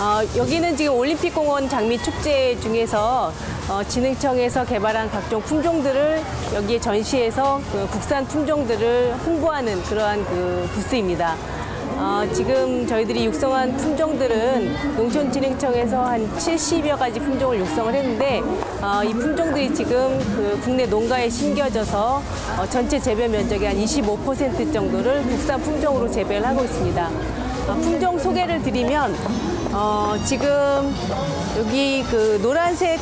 어, 여기는 지금 올림픽공원 장미 축제 중에서 어, 진흥청에서 개발한 각종 품종들을 여기에 전시해서 그 국산 품종들을 홍보하는 그러한 그 부스입니다. 어, 지금 저희들이 육성한 품종들은 농촌진흥청에서 한 70여 가지 품종을 육성을 했는데 어, 이 품종들이 지금 그 국내 농가에 심겨져서 어, 전체 재배 면적의 한 25% 정도를 국산 품종으로 재배를 하고 있습니다. 어, 품종 소개를 드리면 어, 지금 여기 그 노란색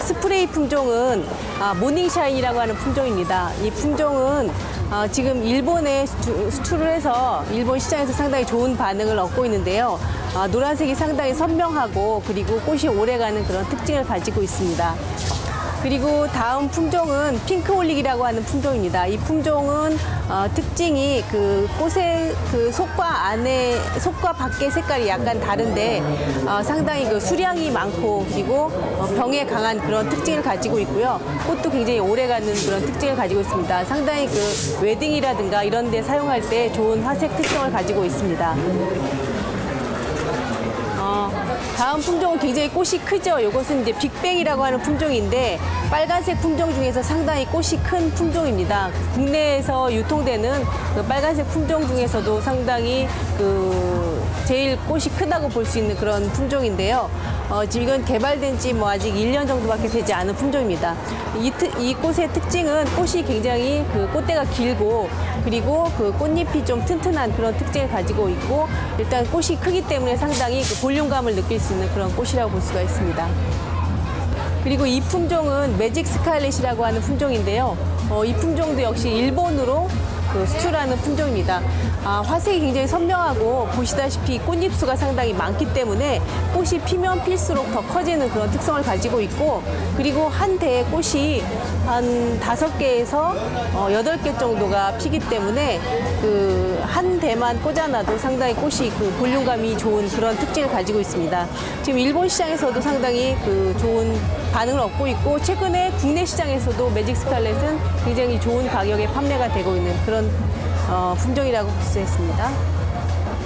스프레이 품종은 아, 모닝샤인이라고 하는 품종입니다. 이 품종은 어, 지금 일본에 수출- 수출 을 해서 일본 시장에서 상당히 좋은 반응을 얻고 있는데요. 아, 노란색이 상당히 선명하고 그리고 꽃이 오래가는 그런 특징을 가지고 있습니다. 그리고 다음 품종은 핑크 올릭이라고 하는 품종입니다. 이 품종은 어, 특징이 그 꽃의 그 속과 안에 속과 밖의 색깔이 약간 다른데 어, 상당히 그 수량이 많고 그리고 어, 병에 강한 그런 특징을 가지고 있고요. 꽃도 굉장히 오래가는 그런 특징을 가지고 있습니다. 상당히 그 웨딩이라든가 이런 데 사용할 때 좋은 화색 특성을 가지고 있습니다. 어, 다음 품종은 굉장히 꽃이 크죠. 이것은 이제 빅뱅이라고 하는 품종인데 빨간색 품종 중에서 상당히 꽃이 큰 품종입니다. 국내에서 유통되는 그 빨간색 품종 중에서도 상당히 그 제일 꽃이 크다고 볼 수 있는 그런 품종인데요. 어, 지금 이건 개발된 지 뭐 아직 1년 정도밖에 되지 않은 품종입니다. 이, 특- 이 꽃의 특징은 꽃이 굉장히 그 꽃대가 길고 그리고 그 꽃잎이 좀 튼튼한 그런 특징을 가지고 있고 일단 꽃이 크기 때문에 상당히 그 볼륨감을 느낄 수 있는 그런 꽃이라고 볼 수가 있습니다. 그리고 이 품종은 매직 스칼렛이라고 하는 품종인데요. 어, 이 품종도 역시 일본으로 그 수출하는 품종입니다. 아, 화색이 굉장히 선명하고 보시다시피 꽃잎수가 상당히 많기 때문에 꽃이 피면 필수록 더 커지는 그런 특성을 가지고 있고 그리고 한 대의 꽃이 한 다섯 개에서 어, 여덟 개 정도가 피기 때문에 그 한 대만 꽂아놔도 상당히 꽃이 그 볼륨감이 좋은 그런 특징을 가지고 있습니다. 지금 일본 시장에서도 상당히 그 좋은 반응을 얻고 있고 최근에 국내 시장에서도 매직 스칼렛은 굉장히 좋은 가격에 판매가 되고 있는 그런 어, 품종이라고 볼 수 있습니다.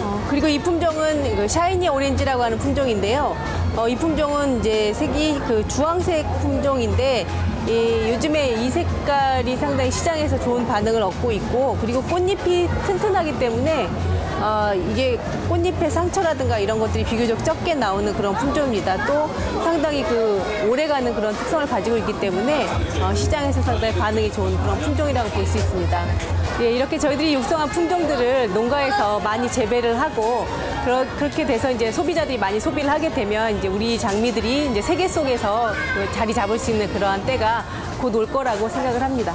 어, 그리고 이 품종은 그 샤이니 오렌지라고 하는 품종인데요. 어, 이 품종은 이제 색이 그 주황색 품종인데 이 요즘에 이 색깔이 상당히 시장에서 좋은 반응을 얻고 있고 그리고 꽃잎이 튼튼하기 때문에 어, 이게 꽃잎의 상처라든가 이런 것들이 비교적 적게 나오는 그런 품종입니다. 또 상당히 그 오래가는 그런 특성을 가지고 있기 때문에 어, 시장에서 상당히 반응이 좋은 그런 품종이라고 볼 수 있습니다. 예, 이렇게 저희들이 육성한 품종들을 농가에서 많이 재배를 하고 그러, 그렇게 돼서 이제 소비자들이 많이 소비를 하게 되면 이제 우리 장미들이 이제 세계 속에서 그 자리 잡을 수 있는 그러한 때가 곧 올 거라고 생각을 합니다.